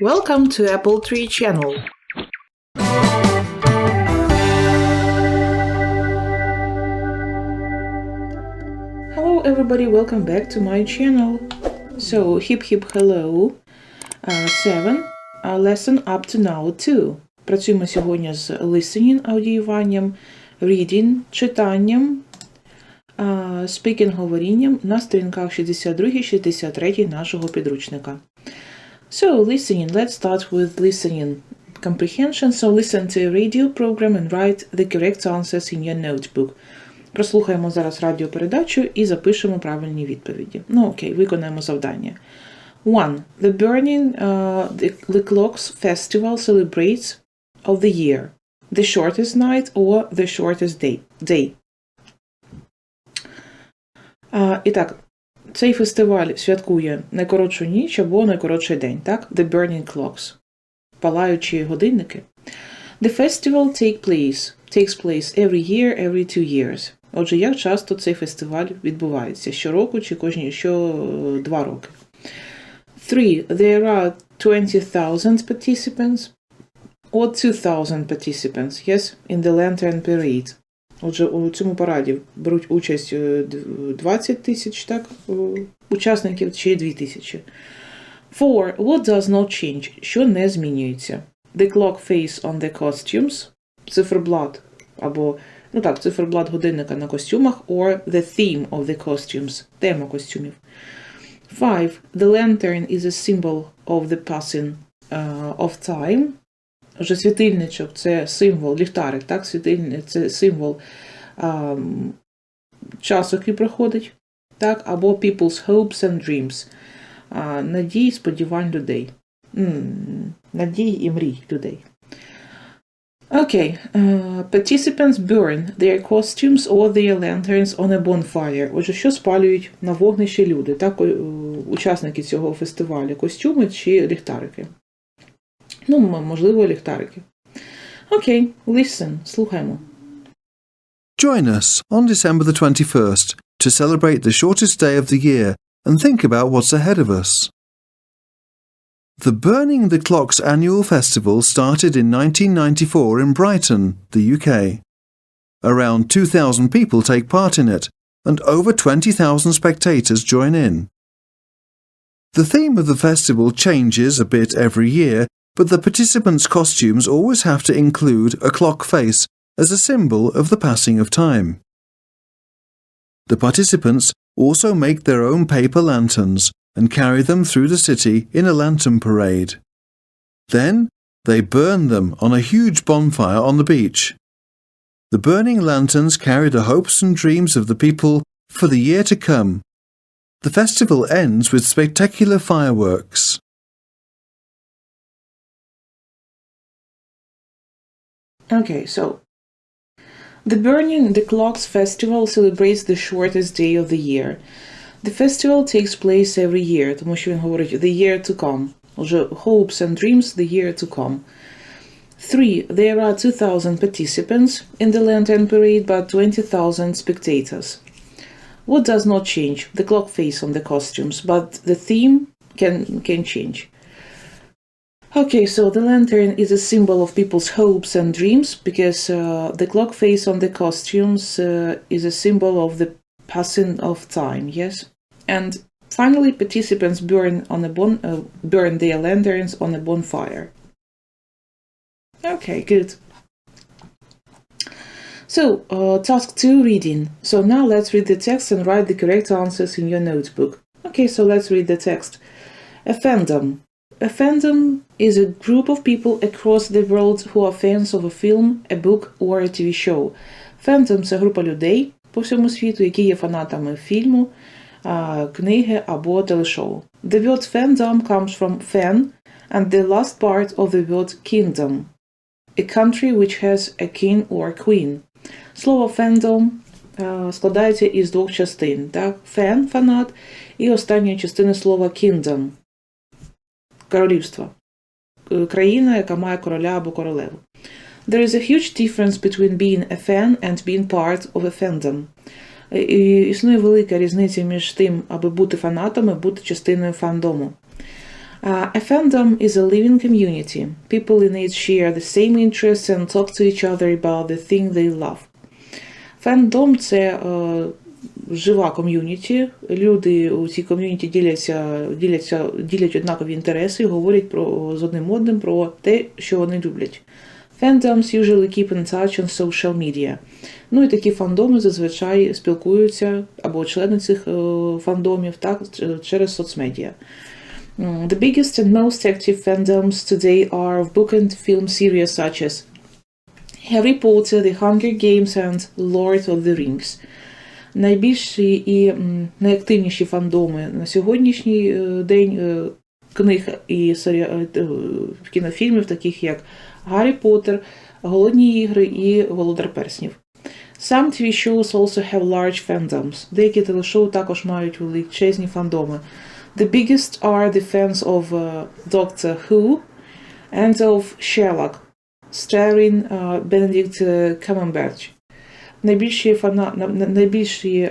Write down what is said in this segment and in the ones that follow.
Welcome to Apple Tree Channel. Hello everybody, welcome back to my channel. So, hip hip hello. Uh, seven. Uh, lesson up to now 2. Працюємо сьогодні з listening, аудіюванням, reading, читанням, uh, speaking, говорінням на сторінках 62-63 нашого підручника. So, listening. Let's start with listening comprehension. So, listen to a radio program and write the correct answers in your notebook. Прослухаємо зараз радіопередачу і запишемо правильні відповіді. Ну, окей, виконаємо завдання. 1. The Burning uh, the, the Clocks Festival celebrates of the year. The shortest night or the shortest day. day. Uh, і так, цей фестиваль святкує найкоротшу ніч або найкоротший день, так? The Burning Clocks. Палаючі годинники. The festival take place, takes place every year, every two years. Отже, як часто цей фестиваль відбувається? Щороку чи кожні що е, два роки? Three. There are 20,000 participants or 2,000 participants, yes, in the lantern parade. Отже, у цьому параді беруть участь е, 20 тисяч, так, е, учасників чи 2 тисячі. Four. What does not change? Що не змінюється? The clock face on the costumes. Циферблат або ну так, циферблат годинника на костюмах, or the theme of the costumes. Тема костюмів. Five. The lantern is a symbol of the passing uh, of time. Вже світильничок це символ, ліхтарик, так, світильник це символ ам, часу, який проходить, так, або people's hopes and dreams. А, надій, сподівань людей. М, Надій і мрій людей. Okay. Uh, participants burn their costumes or their lanterns on a bonfire. Отже, що спалюють на вогнищі люди, так, е, учасники цього фестивалю, костюми чи ліхтарики? Ну, м- можливо, ліхтарики. Окей, listen, слухаємо. Join us on December the 21st to celebrate the shortest day of the year and think about what's ahead of us. The Burning the Clocks annual festival started in 1994 in Brighton, the UK. Around 2,000 people take part in it, and over 20,000 spectators join in. The theme of the festival changes a bit every year, but the participants' costumes always have to include a clock face as a symbol of the passing of time. The participants also make their own paper lanterns and carry them through the city in a lantern parade. Then they burn them on a huge bonfire on the beach. The burning lanterns carry the hopes and dreams of the people for the year to come. The festival ends with spectacular fireworks. Okay, so the Burning the Clocks festival celebrates the shortest day of the year. The festival takes place every year, тому що він говорить the year to come. Уже hopes and dreams the year to come. Three, there are 2,000 participants in the lantern parade, but 20,000 spectators. What does not change? The clock face on the costumes, but the theme can can change. Okay, so the lantern is a symbol of people's hopes and dreams because uh, the clock face on the costumes uh, is a symbol of the passing of time. Yes, and finally, participants burn on a bon- uh, burn their lanterns on a bonfire. Okay, good. So, uh, task two reading. So now let's read the text and write the correct answers in your notebook. Okay, so let's read the text. A fandom. A fandom is a group of people across the world who are fans of a film, a book or a TV show. Fandom – це група людей по всьому світу, які є фанатами фільму, а, книги або телешоу. The word fandom comes from fan and the last part of the word kingdom. A country which has a king or queen. Слово fandom е, складається із двох частин. Так? Fan – фанат, і останньої частини слова kingdom – королівство. Е, Країна, яка має короля або королеву. There is a huge difference between being a fan and being part of a fandom. Е, і Існує велика різниця між тим, аби бути фанатом і бути частиною фандому. Uh, a fandom is a living community. People in it share the same interests and talk to each other about the thing they love. Фендом це е, жива ком'юніті. Люди у цій ком'юніті діляться, діляться, ділять однакові інтереси і говорять про з одним одним про те, що вони люблять. Fandoms usually keep in touch on social media. Ну і такі фандоми зазвичай спілкуються або члени цих е, фандомів так, через соцмедіа. The biggest and most active fandoms today are of book and film series such as Harry Potter, The Hunger Games and Lord of the Rings. Найбільші і найактивніші фандоми на сьогоднішній е, день е, книг і е, кінофільмів, таких як Гаррі Поттер, Голодні ігри і Володар Перснів. Some TV shows also have large fandoms. Деякі телешоу також мають величезні фандоми. The biggest are the fans of uh, Doctor Who and of Sherlock, starring uh, Benedict Cumberbatch. Найбільші, фана... на- на- найбільші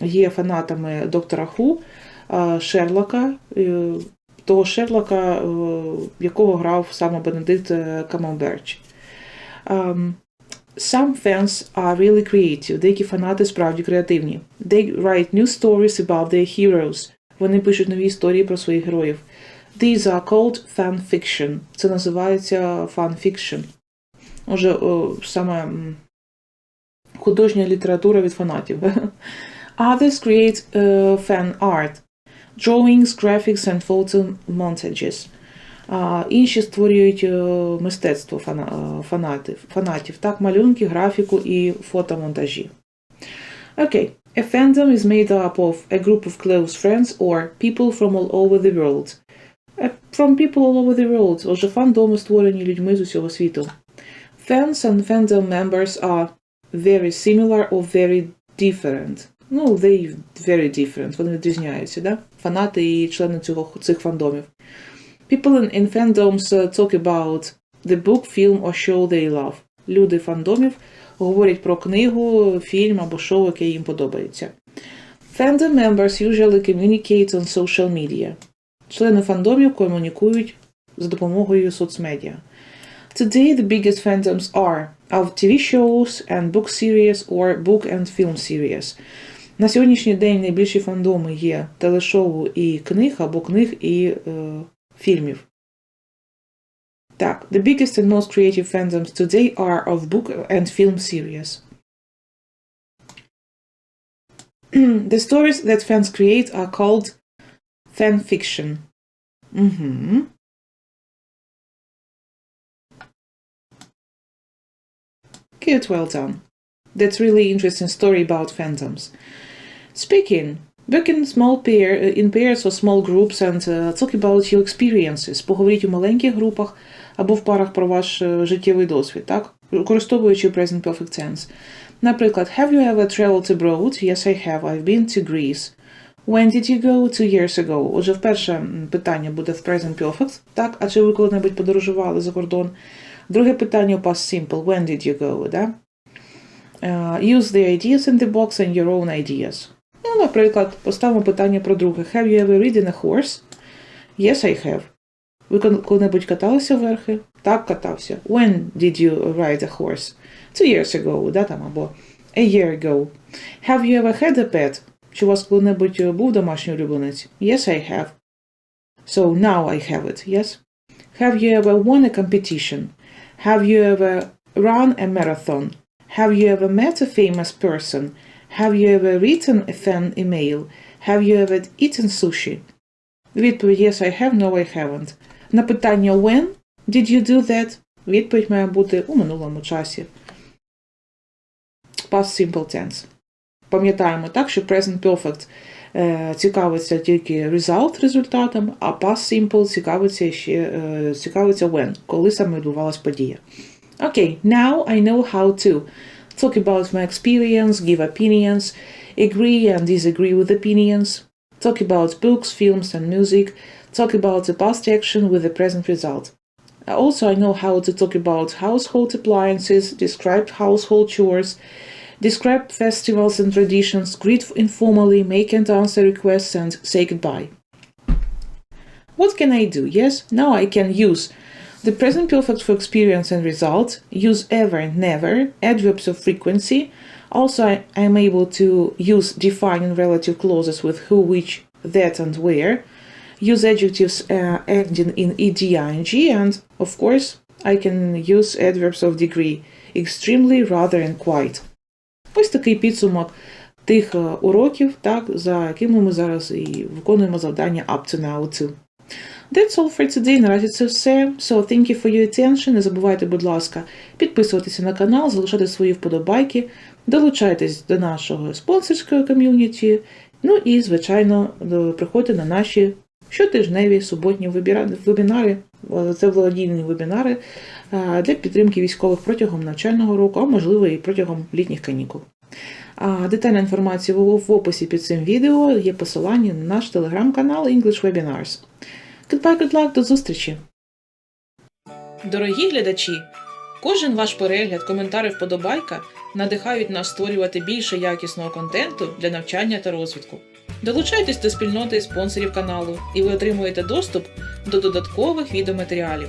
є фанатами доктора Ху, Шерлока, е, того Шерлока, е, якого грав саме Бенедикт е, Камберч. Um, some fans are really creative. Деякі фанати справді креативні. They write new stories about their heroes. Вони пишуть нові історії про своїх героїв. These are called fan fiction. Це називається fan fiction. Отже, саме художня література від фанатів. Others create uh, fan art, drawings, graphics and photo montages. А інші створюють е, мистецтво фана, е, фанатів, фанатів, так, малюнки, графіку і фотомонтажі. Okay. A fandom is made up of a group of close friends or people from all over the world. Uh, From people all over the world. Отже, фандоми створені людьми з усього світу. Fans and fandom members are very similar or very different. Ну, they very different. Вони відрізняються, да? Фанати і члени цього, цих фандомів. People in, in fandoms uh, talk about the book, film or show they love. Люди фандомів говорять про книгу, фільм або шоу, яке їм подобається. Fandom members usually communicate on social media. Члени фандомів комунікують за допомогою соцмедіа. Today the biggest fandoms are of TV shows and book series or book and film series. На сьогоднішній день найбільші фандоми є телешоу і книг або книг і е, фільмів. Так, the biggest and most creative fandoms today are of book and film series. the stories that fans create are called fan fiction. Mhm. Good, well done. That's really interesting story about fandoms. Speaking, book in small pair, in pairs or small groups and uh, talk about your experiences. Поговоріть у маленьких групах або в парах про ваш е, життєвий досвід, так? Використовуючи present perfect tense. Наприклад, have you ever traveled abroad? Yes, I have. I've been to Greece. When did you go? Two years ago. Отже, вперше питання буде в present perfect, так? А чи ви коли-небудь подорожували за кордон? Друге питання у past simple. When did you go? Да? Uh, use the ideas in the box and your own ideas. Ну, наприклад, поставимо питання про друге. Have you ever ridden a horse? Yes, I have. Ви коли-небудь каталися верхи? Так, катався. When did you ride a horse? Two years ago, да, там, або a year ago. Have you ever had a pet? Чи у вас коли-небудь е, був домашній улюбленець? Yes, I have. So now I have it, yes? Have you ever won a competition? Have you ever run a marathon? Have you ever met a famous person? Have you ever written a fan email? Have you ever eaten sushi? Відповідь Yes, I have, no, I haven't. На питання When did you do that? Відповідь має бути у минулому часі. Past simple tense. Пам'ятаємо так, що present perfect е, цікавиться тільки result результатом, а past simple цікавиться ще е, цікавиться when, коли саме відбувалась подія. Okay, now I know how to talk about my experience, give opinions, agree and disagree with opinions, talk about books, films, and music, talk about the past action with the present result. Also, I know how to talk about household appliances, describe household chores, describe festivals and traditions, greet informally, make and answer requests, and say goodbye. What can I do? Yes, now I can use the present perfect for experience and result, use ever and never, adverbs of frequency. Also, I am able to use defining relative clauses with who, which, that, and where. Use adjectives uh, ending in ed, ing, and of course, I can use adverbs of degree extremely, rather, and quite. Ось такий підсумок тих е, уроків, так, за якими ми зараз і виконуємо завдання 2. That's all for today. Наразі це все. So, thank you for your attention. Не забувайте, будь ласка, підписуватися на канал, залишати свої вподобайки, долучайтесь до нашого спонсорського ком'юніті. Ну і, звичайно, приходьте на наші щотижневі суботні вебінари. Е, Це благодійні вебінари для підтримки військових протягом навчального року, а можливо і протягом літніх канікул. А детальна інформація в описі під цим відео є посилання на наш телеграм-канал English Webinars. Goodbye, good luck, до зустрічі! Дорогі глядачі! Кожен ваш перегляд, коментар і вподобайка надихають нас створювати більше якісного контенту для навчання та розвитку. Долучайтесь до спільноти спонсорів каналу, і ви отримуєте доступ до додаткових відеоматеріалів.